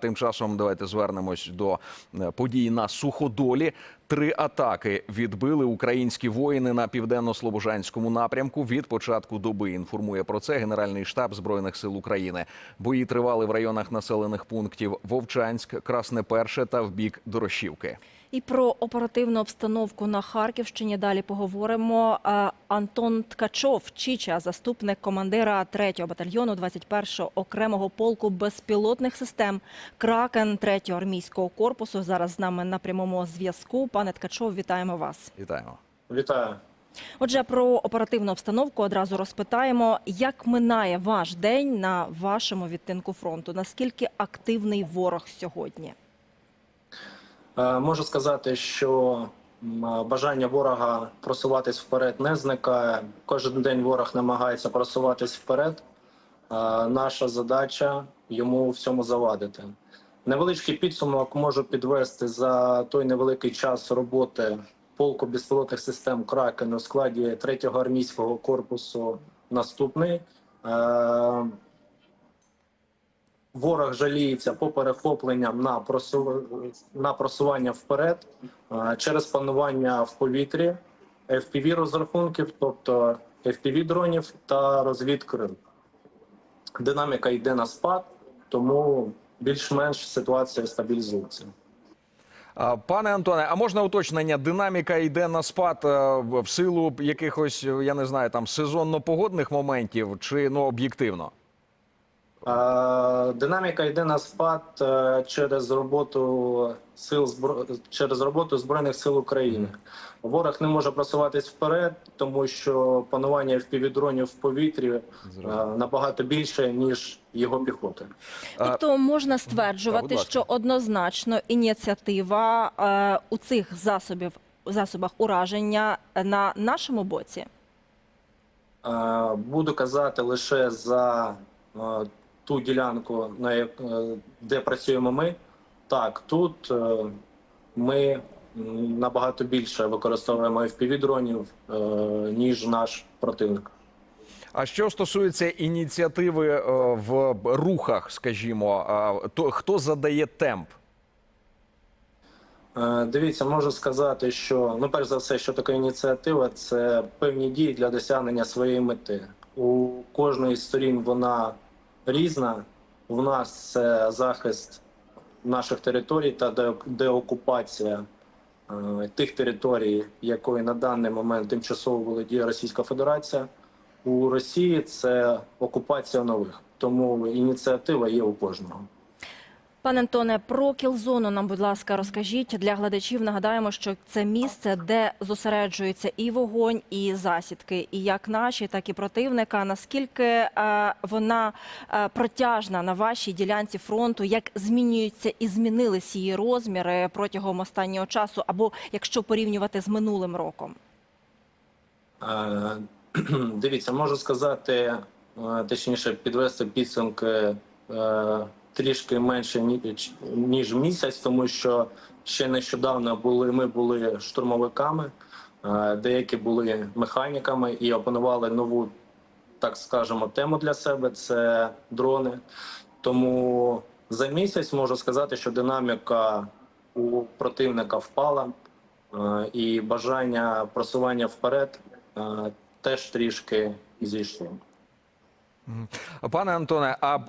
Тим часом давайте звернемось до е, подій на суходолі. Три атаки відбили українські воїни на південно-слобожанському напрямку. Від початку доби інформує про це Генеральний штаб збройних сил України. Бої тривали в районах населених пунктів Вовчанськ, Красне Перше та в бік Дорошівки. І про оперативну обстановку на Харківщині далі поговоримо. Е, Антон Ткачов, Чіча, заступник командира 3-го батальйону 21-го окремого полку безпілотних систем Кракен 3-го армійського корпусу. Зараз з нами на прямому зв'язку. Пане Ткачов, вітаємо вас. Вітаємо. Вітаю. Отже, про оперативну обстановку одразу розпитаємо, як минає ваш день на вашому відтинку фронту? Наскільки активний ворог сьогодні? Е, Можу сказати, що бажання ворога просуватись вперед не зникає. Кожен день ворог намагається просуватись вперед. Е, Наша задача йому в цьому завадити. Невеличкий підсумок можу підвести за той невеликий час роботи полку безпілотних систем Кракен у складі 3-го армійського корпусу. Наступний. Е, Ворог жаліється по перехопленням на просу... на просування вперед е, через панування в повітрі, FPV розрахунків, тобто FPV дронів та розвідкрил. Динаміка йде на спад, тому більш-менш ситуація стабілізується. Пане Антоне, а можна уточнення? Динаміка йде на спад е, в силу якихось, я не знаю, там сезонно-погодних моментів чи ну об'єктивно? Е, Динаміка йде на спад е, через роботу сил збро- через роботу збройних сил України. Ворог не може просуватись вперед, тому що панування впівдронів в повітрі е, набагато більше ніж його піхоти. Тобто можна стверджувати, що однозначно ініціатива у цих засобів засобах ураження на нашому боці. Буду казати лише за ту ділянку, на як- е, де працюємо ми. Так, тут е, ми набагато більше використовуємо FPV-дронів, е, ніж наш противник. А що стосується ініціативи в рухах, скажімо, то хто задає темп? Дивіться, можу сказати, що ну, перш за все, що таке ініціатива, це певні дії для досягнення своєї мети. У кожної з сторін вона різна. У нас це захист наших територій та деокупація е, тих територій, якої на даний момент тимчасово володіє Російська Федерація. У Росії це окупація нових, тому ініціатива є у кожного. Пане Антоне, про кілзону нам, будь ласка, розкажіть для глядачів. Нагадаємо, що це місце, де зосереджується і вогонь, і засідки, і як наші, так і противника. Наскільки е, вона е, протяжна на вашій ділянці фронту? Як змінюються і змінились її розміри протягом останнього часу, або якщо порівнювати з минулим роком? Е, Дивіться, можу сказати, е, точніше, підвести підсумки е, трішки менше ніж місяць, тому що ще нещодавно були ми були штурмовиками, е, деякі були механіками і опанували нову, так скажемо, тему для себе це дрони. Тому за місяць можу сказати, що динаміка у противника впала, е, і бажання просування вперед е, теж трішки зійшло. Пане Антоне, а е,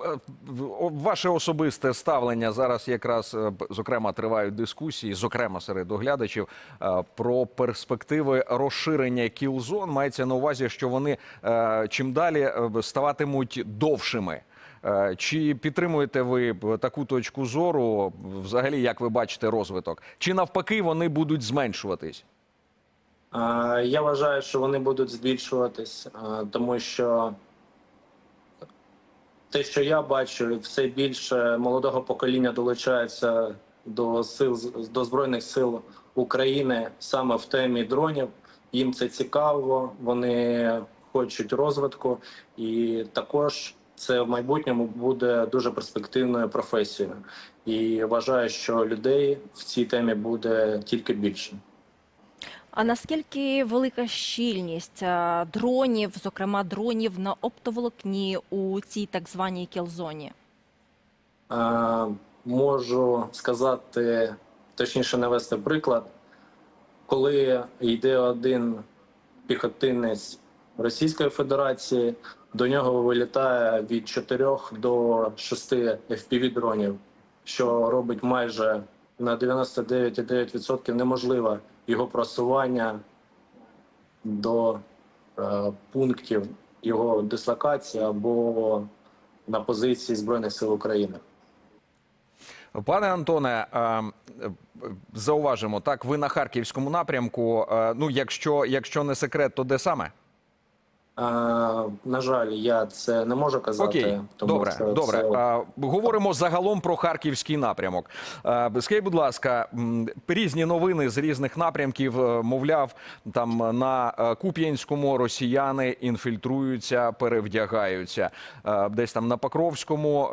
ваше особисте ставлення зараз якраз е, зокрема тривають дискусії, зокрема серед оглядачів, е, про перспективи розширення кілзон. Мається на увазі, що вони чим далі ставатимуть довшими. Чи підтримуєте ви таку точку зору? Взагалі, як ви бачите розвиток? Чи навпаки вони будуть зменшуватись? Я вважаю, що вони будуть збільшуватись, тому що те, що я бачу, все більше молодого покоління долучається до сил до збройних сил України саме в темі дронів. Їм це цікаво, вони хочуть розвитку, і також це в майбутньому буде дуже перспективною професією. І вважаю, що людей в цій темі буде тільки більше. А наскільки велика щільність е, дронів, зокрема дронів на оптоволокні у цій так званій кілзоні? Е, можу сказати, точніше навести приклад, коли йде один піхотинець Російської Федерації, до нього вилітає від 4 до 6 fpv дронів, що робить майже на 99,9% неможливе його просування до е, пунктів його дислокації або на позиції Збройних сил України. Пане Антоне, е, е, зауважимо, так, ви на харківському напрямку. Е, Ну, якщо, якщо не секрет, то де саме? На жаль, я це не можу казати. Окей, тому добре, що добре. це- говоримо загалом про харківський напрямок. Скажіть, будь ласка, різні новини з різних напрямків, е, мовляв, там на е, Куп'янському росіяни інфільтруються, перевдягаються. Е, Десь там на Покровському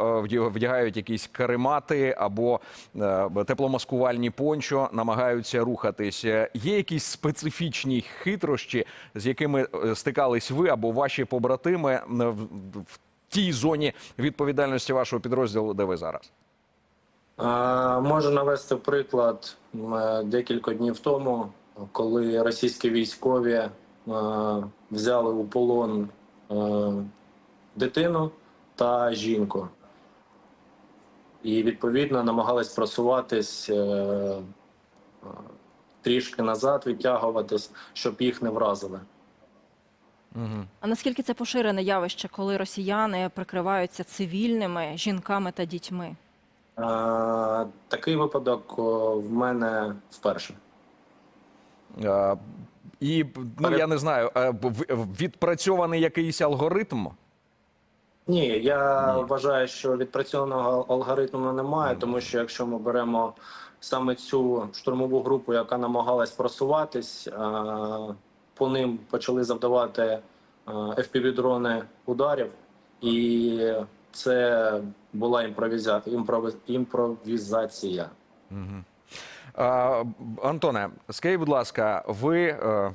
вдягають якісь каремати або тепломаскувальні пончо, намагаються рухатись. Є якісь специфічні хитрощі, з якими стикались ви або ваші побратими е, в- тій зоні відповідальності вашого підрозділу, де ви зараз? Е, Можу навести приклад е, декілька днів тому, коли російські військові взяли у полон дитину та жінку. І відповідно намагались просуватись трішки назад, відтягуватись, щоб їх не вразили. Угу. А наскільки це поширене явище, коли росіяни прикриваються цивільними жінками та дітьми? Е, Такий випадок о, в мене вперше. Е, І ну я не знаю, е, в- відпрацьований якийсь алгоритм. Ні, я Ні. вважаю, що відпрацьованого алгоритму немає, тому що якщо ми беремо саме цю штурмову групу, яка намагалась просуватись, е, по ним почали завдавати е, FPV-дрони ударів, і це була імпровіза... імпровіз- імпровізація. Угу. Антоне, скажіть, будь ласка, ви е,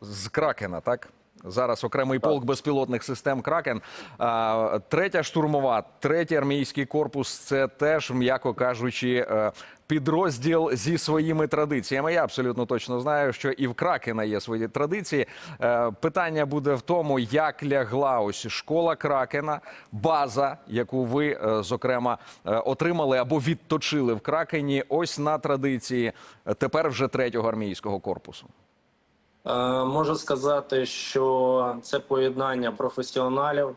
з Кракена, так? Зараз окремий Так. полк безпілотних систем Кракен. А, третя штурмова, третій армійський корпус це теж, м'яко кажучи, е, підрозділ зі своїми традиціями. Я абсолютно точно знаю, що і в Кракена є свої традиції. Е, Питання буде в тому, як лягла ось школа Кракена, база, яку ви, е, зокрема, отримали або відточили в Кракені, ось на традиції тепер вже третього армійського корпусу. Е, Можу сказати, що це поєднання професіоналів,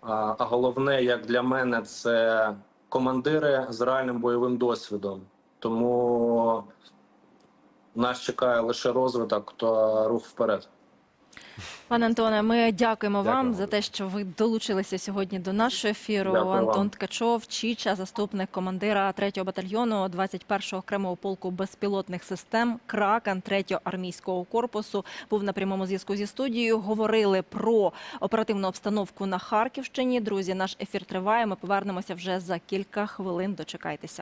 а а головне, як для мене, це командири з реальним бойовим досвідом. Тому нас чекає лише розвиток та рух вперед. Пане Антоне, ми дякуємо вам за те, що ви долучилися сьогодні до нашого ефіру. Дякую вам. Антон Ткачов, Чіча, заступник командира 3-го батальйону 21-го окремого полку безпілотних систем Кракен 3-го армійського корпусу, був на прямому зв'язку зі студією. Говорили про оперативну обстановку на Харківщині. Друзі, наш ефір триває. Ми повернемося вже за кілька хвилин. Дочекайтеся.